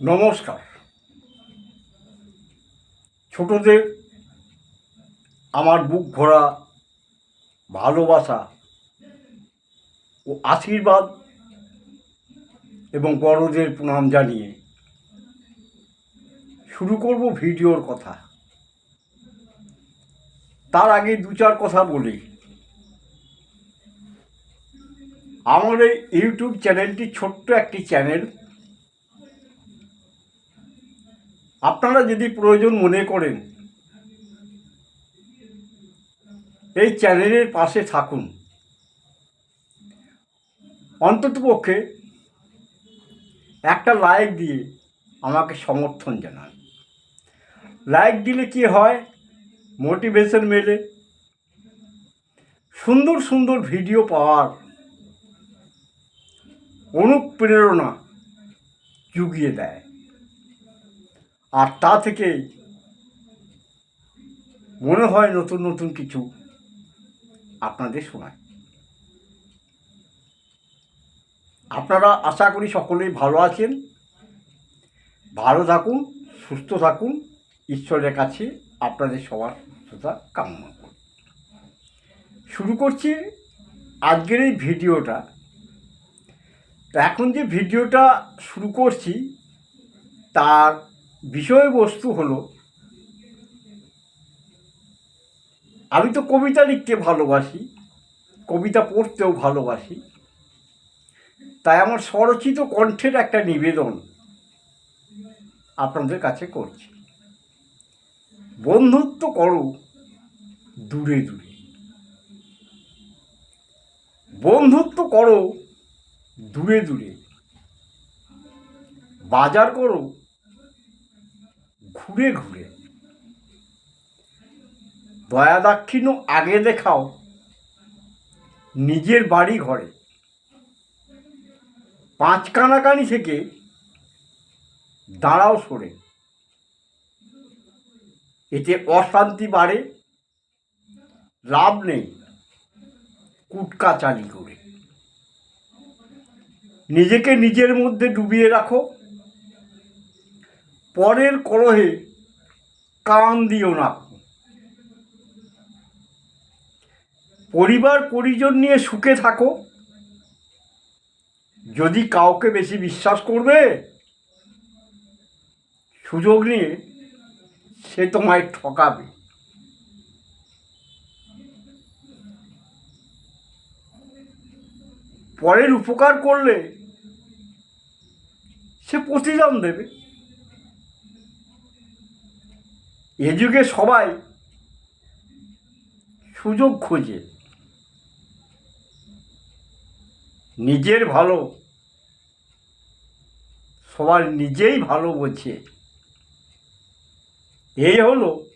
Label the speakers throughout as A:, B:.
A: নমস্কার। ছোটদের আমার বুক ভরা ভালোবাসা ও আশীর্বাদ এবং বড়দের প্রণাম জানিয়ে শুরু করব ভিডিওর কথা। তার আগে দু চার কথা বলি। আমার এই ইউটিউব চ্যানেলটি ছোট্ট একটি চ্যানেল। আপনারা যদি প্রয়োজন মনে করেন, এই চ্যানেলের পাশে থাকুন। অন্ততপক্ষে একটা লাইক দিয়ে আমাকে সমর্থন জানান। লাইক দিলে কি হয়? মোটিভেশন মেলে। সুন্দর সুন্দর ভিডিও পাওয়ার অনুপ্রেরণা জুগিয়ে দেয়। আর তা থেকে মনে হয় নতুন নতুন কিছু আপনাদের শোনায়। আপনারা আশা করি সকলেই ভালো আছেন। ভালো থাকুন, সুস্থ থাকুন। ঈশ্বরের কাছে আপনাদের সবার সুস্থতা কামনা করি। শুরু করছি আজকের এই ভিডিওটা। এখন যে ভিডিওটা শুরু করছি, তার বিষয়বস্তু হলো, আমি তো কবিতা লিখতে ভালোবাসি, কবিতা পড়তেও ভালোবাসি, তাই আমার স্বরচিত কণ্ঠের একটা নিবেদন আপনাদের কাছে করছি। বন্ধুত্ব করো দূরে দূরে। বন্ধুত্ব করো দূরে দূরে। বাজার করো ঘুরে ঘুরে। দয়া দাক্ষিণ্য আগে দেখাও নিজের বাড়ি ঘরে। পাঁচ কানাকানি থেকে দাঁড়াও সরে। এতে অশান্তি বাড়ে, লাভ নেই কুটকা চালি করে। নিজেকে নিজের মধ্যে ডুবিয়ে রাখো। পরের কলহে কান দিও না। পরিবার পরিজন নিয়ে সুখে থাকো। যদি কাউকে বেশি বিশ্বাস করবে, সুযোগ নিয়ে সে তোমায় ঠকাবে। পরের উপকার করলে সে প্রতিদান দেবে। এ যুগে সবাই সুযোগ খোঁজে। নিজের ভালো, সবার নিজেই ভালো বোঝে। এই হলো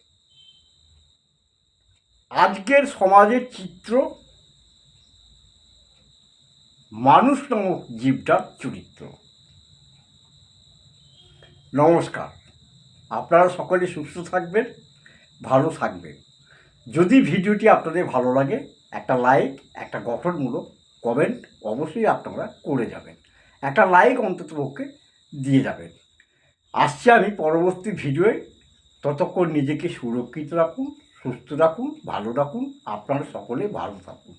A: আজকের সমাজের চিত্র মানুষ নামক জীবটার চরিত্র। নমস্কার। আপনারা সকলে সুস্থ থাকবেন, ভালো থাকবেন। যদি ভিডিওটি আপনাদের ভালো লাগে, একটা লাইক, একটা গঠনমূলক কমেন্ট অবশ্যই আপনারা করে যাবেন। একটা লাইক অন্তত পক্ষে দিয়ে যাবেন। আসছি আমি পরবর্তী ভিডিওয়ে। ততক্ষণ নিজেকে সুরক্ষিত রাখুন, সুস্থ রাখুন, ভালো রাখুন। আপনারা সকলে ভালো থাকুন।